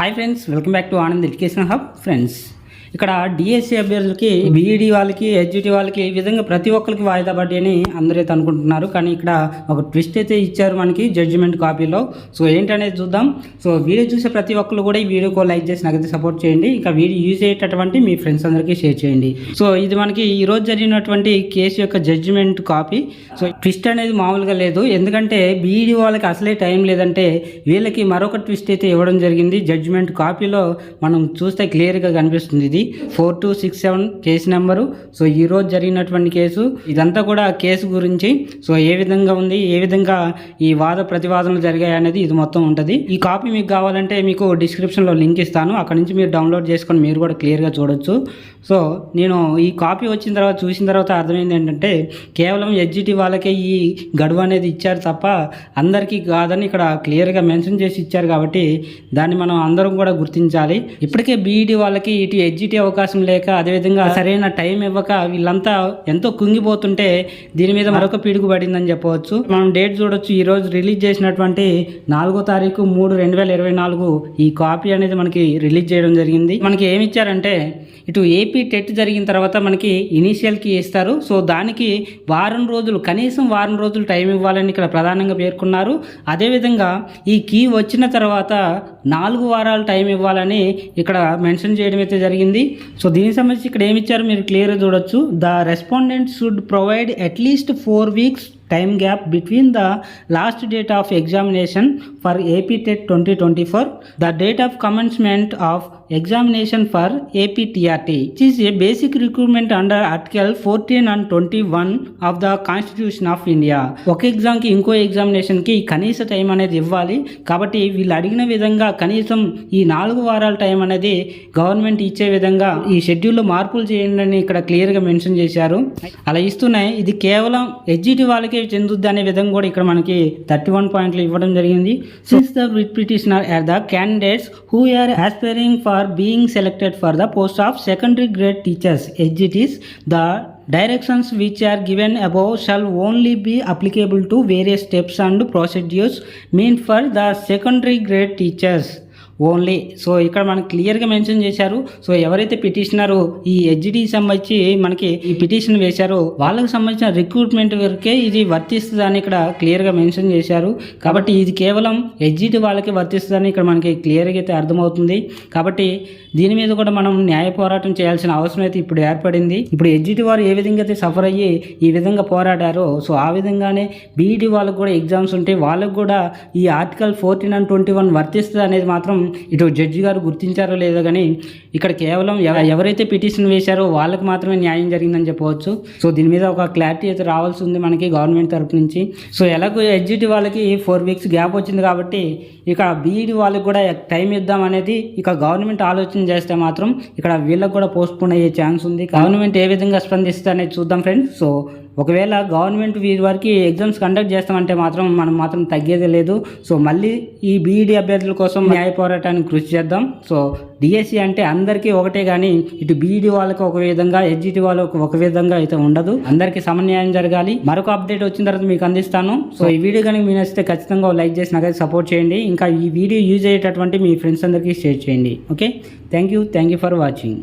Hi friends welcome back to Anand education hub friends ఇక్కడ DSC అభ్యర్థులకి BEd వాళ్ళకి HGT వాళ్ళకి ఈ విధంగా ప్రతి ఒక్కరికి వాయిదా పడ్డాయి అని అందరైతే అనుకుంటున్నారు. కానీ ఇక్కడ ఒక ట్విస్ట్ అయితే ఇచ్చారు మనకి జడ్జిమెంట్ కాపీలో. సో ఏంటనేది చూద్దాం. సో వీడియో చూసే ప్రతి ఒక్కరు కూడా ఈ వీడియోకి లైక్ చేసి నాకైతే సపోర్ట్ చేయండి. ఇంకా వీడియో యూజ్ అయ్యేటటువంటి మీ ఫ్రెండ్స్ అందరికీ షేర్ చేయండి. సో ఇది మనకి ఈ రోజు జరిగినటువంటి కేసు యొక్క జడ్జిమెంట్ కాపీ. సో ట్విస్ట్ అనేది మామూలుగా లేదు. ఎందుకంటే బీఈడి వాళ్ళకి అసలే టైం లేదంటే వీళ్ళకి మరొక ట్విస్ట్ అయితే ఇవ్వడం జరిగింది. జడ్జిమెంట్ కాపీలో మనం చూస్తే క్లియర్గా కనిపిస్తుంది. ఇది four two six seven case number. So ఈ రోజు జరిగినటువంటి కేసు ఇదంతా కూడా కేసు గురించి సో ఏ విధంగా ఉంది ఏ విధంగా ఈ వాద ప్రతివాదనలు జరిగాయి అనేది ఇది మొత్తం ఉంటుంది. ఈ కాపీ మీకు కావాలంటే మీకు డిస్క్రిప్షన్లో లింక్ ఇస్తాను. అక్కడ నుంచి మీరు డౌన్లోడ్ చేసుకొని మీరు కూడా క్లియర్గా చూడొచ్చు. సో నేను ఈ కాపీ వచ్చిన తర్వాత చూసిన తర్వాత అర్థమైంది ఏంటంటే కేవలం ఎడ్జిటి వాళ్ళకే ఈ గడువు అనేది ఇచ్చారు తప్ప అందరికీ కాదని ఇక్కడ క్లియర్గా మెన్షన్ చేసి ఇచ్చారు కాబట్టి దాన్ని మనం అందరం కూడా గుర్తించాలి. ఇప్పటికే బీఈడి వాళ్ళకి ఇటు ఎడ్జిటి అవకాశం లేక అదేవిధంగా సరైన టైం ఇవ్వక వీళ్ళంతా ఎంతో కుంగిపోతుంటే దీని మీద మరొక పిడుగు పడిందని చెప్పవచ్చు. మనం డేట్ చూడొచ్చు. ఈ రోజు రిలీజ్ చేసినటువంటి నాలుగో తారీఖు మూడు రెండు వేల ఇరవై నాలుగు ఈ కాపీ అనేది మనకి రిలీజ్ చేయడం జరిగింది. మనకి ఏమి ఇచ్చారంటే ఇటు ఏపీ టెట్ జరిగిన తర్వాత మనకి ఇనీషియల్ కీ ఇస్తారు. సో దానికి వారం రోజులు కనీసం వారం రోజులు టైం ఇవ్వాలని ఇక్కడ ప్రధానంగా పేర్కొన్నారు. అదేవిధంగా ఈ కీ వచ్చిన తర్వాత నాలుగు వారాలు టైం ఇవ్వాలని ఇక్కడ మెన్షన్ చేయడం అయితే జరిగింది. సో దీనికి సంబంధించి ఇక్కడ ఏమిచ్చారు మీరు క్లియర్గా చూడొచ్చు. The respondent should provide at least four weeks time gap between the last date of examination for AP TET twenty twenty four the date of commencement of examination for AP TRT it is a basic recruitment under article fourteen and twenty one of the constitution of India ఒక ఎగ్జామ్కి ఇంకో ఎగ్జామినేషన్కి కనీస time అనేది ఇవ్వాలి. కాబట్టి వీళ్ళు అడిగిన విధంగా కనీసం ఈ నాలుగు వారాల టైం అనేది గవర్నమెంట్ ఇచ్చే విధంగా ఈ షెడ్యూల్లో మార్పులు చేయండి అని ఇక్కడ క్లియర్గా మెన్షన్ చేశారు. అలా ఇస్తున్నాయి. ఇది కేవలం ఎడ్జిటి వాళ్ళకే మీరు చెందుద్ది అనే విధంగా కూడా ఇక్కడ మనకి థర్టీ వన్ పాయింట్లు ఇవ్వడం జరిగింది. Since the petitioner are the candidates who are aspiring for being selected for the post of secondary grade teachers SGTs the directions which are given above shall only be applicable to various steps and procedures mean for the secondary grade teachers only. So ఇక్కడ మనకి క్లియర్గా mention చేశారు. So ఎవరైతే petitioner ఈ HD సంబంధించి మనకి ఈ petition వేశారో వాళ్ళకి సంబంధించిన రిక్రూట్మెంట్ వరకే ఇది వర్తిస్తుందని ఇక్కడ క్లియర్గా మెన్షన్ చేశారు. కాబట్టి ఇది కేవలం హెచ్జిటి వాళ్ళకి వర్తిస్తుందని ఇక్కడ మనకి క్లియర్గా అయితే అర్థమవుతుంది. కాబట్టి దీని మీద కూడా మనం న్యాయ పోరాటం చేయాల్సిన అవసరం అయితే ఇప్పుడు ఏర్పడింది. ఇప్పుడు హెచ్జిటి వారు ఏ విధంగా అయితే సఫర్ అయ్యి ఈ విధంగా పోరాడారో సో ఆ విధంగానే బీఈడి వాళ్ళకు కూడా ఎగ్జామ్స్ ఉంటే వాళ్ళకు కూడా ఈ article fourteen and twenty one వర్తిస్తుంది అనేది మాత్రం ఇటు జడ్జి గారు గుర్తించారో లేదో కానీ ఇక్కడ కేవలం ఎవరైతే పిటిషన్ వేశారో వాళ్ళకి మాత్రమే న్యాయం జరిగిందని చెప్పవచ్చు. సో దీని మీద ఒక క్లారిటీ అయితే రావాల్సి ఉంది మనకి గవర్నమెంట్ తరపు నుంచి. సో ఎలాగో ఎడ్జిటి వాళ్ళకి ఫోర్ వీక్స్ గ్యాప్ వచ్చింది కాబట్టి ఇక బీఈడి వాళ్ళకి కూడా టైం ఇద్దాం అనేది ఇక గవర్నమెంట్ ఆలోచన చేస్తే మాత్రం ఇక్కడ వీళ్ళకి కూడా పోస్ట్పోన్ అయ్యే ఛాన్స్ ఉంది. గవర్నమెంట్ ఏ విధంగా స్పందిస్తుంది అనేది చూద్దాం ఫ్రెండ్స్. సో ఒకవేళ గవర్నమెంట్ వీరి వరకు ఎగ్జామ్స్ కండక్ట్ చేస్తామంటే మాత్రం మనం మాత్రం తగ్గేదే లేదు. సో మళ్ళీ ఈ బీఈడి అభ్యర్థుల కోసం న్యాయ పోరాటానికి కృషి చేద్దాం. సో డిఎస్సి అంటే అందరికీ ఒకటే కానీ ఇటు బీఈడి వాళ్ళకి ఒక విధంగా ఎస్జిటి వాళ్ళకి ఒక విధంగా అయితే ఉండదు. అందరికీ సమన్యాయం జరగాలి. మరొక అప్డేట్ వచ్చిన తర్వాత మీకు అందిస్తాను. సో ఈ వీడియో కనుక మీ నచ్చితే ఖచ్చితంగా లైక్ చేసి నాకైతే సపోర్ట్ చేయండి. ఇంకా ఈ వీడియో యూజ్ అయ్యేటటువంటి మీ ఫ్రెండ్స్ అందరికీ షేర్ చేయండి. Okay? Thank you thank you for watching.